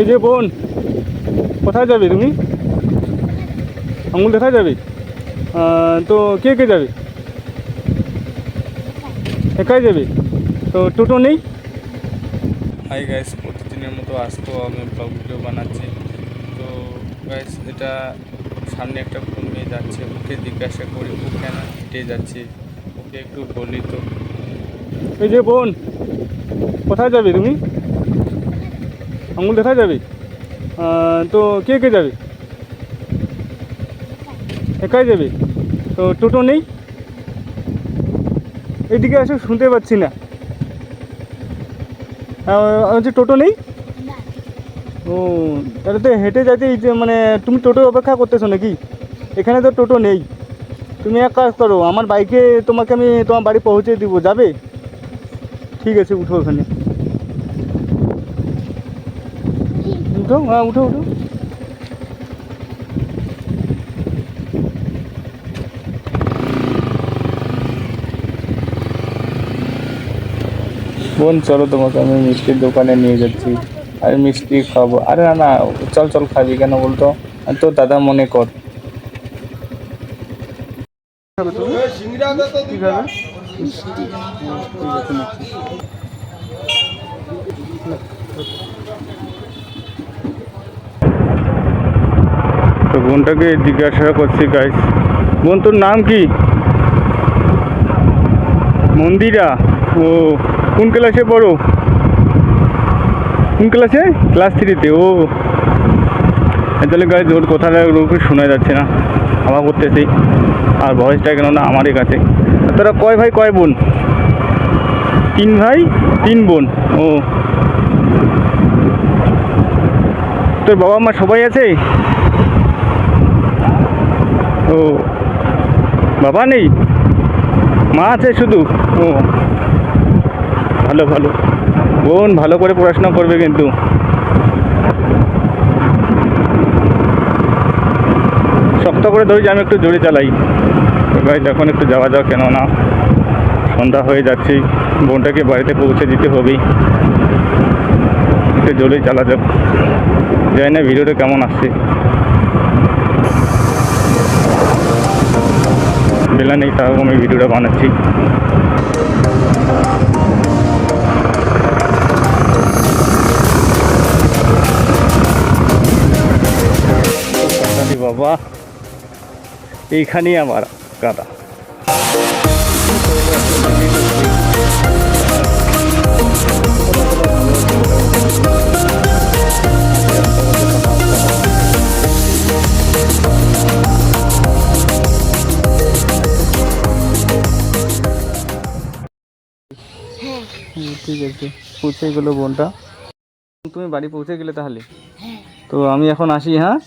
এই যে বোন কোথায় যাবে তুমি? আঙুল দেখায় যাবে? তো কে কে যাবে? একাই যাবে? তো টোটো নেই? হাই গাইস প্রতিদিনের মতো আসতো আমি ব্লগ ভিডিও বানাচ্ছি। তো গাইস এটা সামনে একটা কোন মেয়ে যাচ্ছে। ওকে জিজ্ঞাসা করি ও কেন হেঁটে যাচ্ছে? ওকে একটু বলি তো। এই যে বোন কোথায় যাবে তুমি? আঙুল দেখা যাবে? তো কে কে যাবে? একাই যাবে? তো টোটো নেই? এদিকে আসো, শুনতে পাচ্ছি না। হচ্ছে টোটো নেই? ও, তাহলে তো হেঁটে যাইতে এই যে মানে তুমি টোটো অপেক্ষা করতেছো নাকি? এখানে তো টোটো নেই। তুমি এক কাজ করো, আমার বাইকে তোমাকে আমি তোমার বাড়ি পৌঁছে দিব, যাবে? ঠিক আছে, উঠো ওখানে। উঠো হ্যাঁ উঠো উঠো। বোন চলো তোমাকে আমি মিষ্টির দোকানে নিয়ে যাচ্ছি। আর মিষ্টি খাব। আরে না না চল চল খাবি কেন বলতো? তো দাদা মনে কর? বোনটাকে জিজ্ঞাসা করছি গাইস বোন তোর নাম কি? মন্দিরা। ও, কোন ক্লাসে পড়ো? কোন ক্লাসে ক্লাস থ্রিতে ও। তাহলে গাইজ ওর কথাটা ওকে শোনা যাচ্ছে না। হাওয়া করতেছি। আর ভয়েসটা কেন না আমারই কাছে। তোরা কয় ভাই, কয় বোন? তিন ভাই, তিন বোন। ও। তোর বাবা মা সবাই আছে? বাবা নেই? মা আছে শুধু? ও। ভালো ভালো। বোন ভালো করে পড়াশোনা করবে কিন্তু। শক্ত করে ধরি আমি একটু জোরে চালাই। ভাই এখন একটু যাওয়া যাও কেন না সন্ধ্যা হয়ে যাচ্ছে। বোনটাকে বাড়িতে পৌঁছে দিতে হবেই একটু জোরে চালা যাক। জানি না, ভিডিওটা কেমন আসছে? বেলা নেই তাও আমি ভিডিওটা বানাচ্ছি। বাবা এইখানেই আমার গাদা ঠিক আছে পৌঁছে গেলো বোনটা। তুমি বাড়ি পৌঁছে গেলে তাহলে? তো আমি এখন আসি হ্যাঁ?